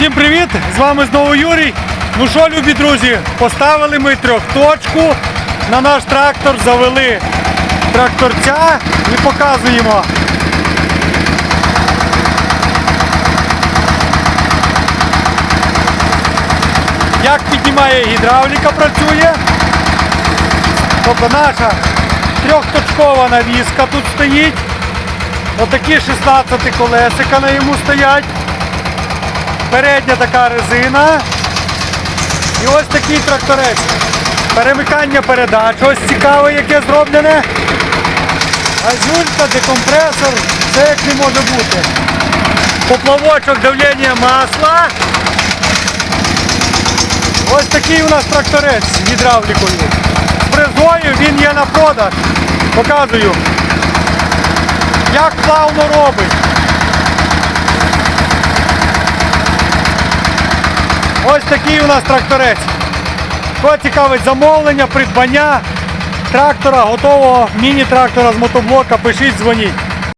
Всім привіт! З вами знову Юрій. Ну що, любі друзі, поставили ми трьохточку на наш трактор, завели тракторця і показуємо. Як піднімає гідравліка працює. Тобто наша трьохточкова навіска тут стоїть. Отакі 16 колесика на йому стоять. Передня така резина. І ось такий тракторець. Перемикання передач. Ось цікаве, яке зроблене. Газюлька, декомпресор, все як не може бути. Поплавочок давлення масла. Ось такий у нас тракторець з гідравлікою. З брезгою він є на продаж. Показую. Як плавно робить. Ось такий у нас тракторець. Кого цікавить замовлення, придбання трактора, готового міні-трактора з мотоблока, пишіть, дзвоніть.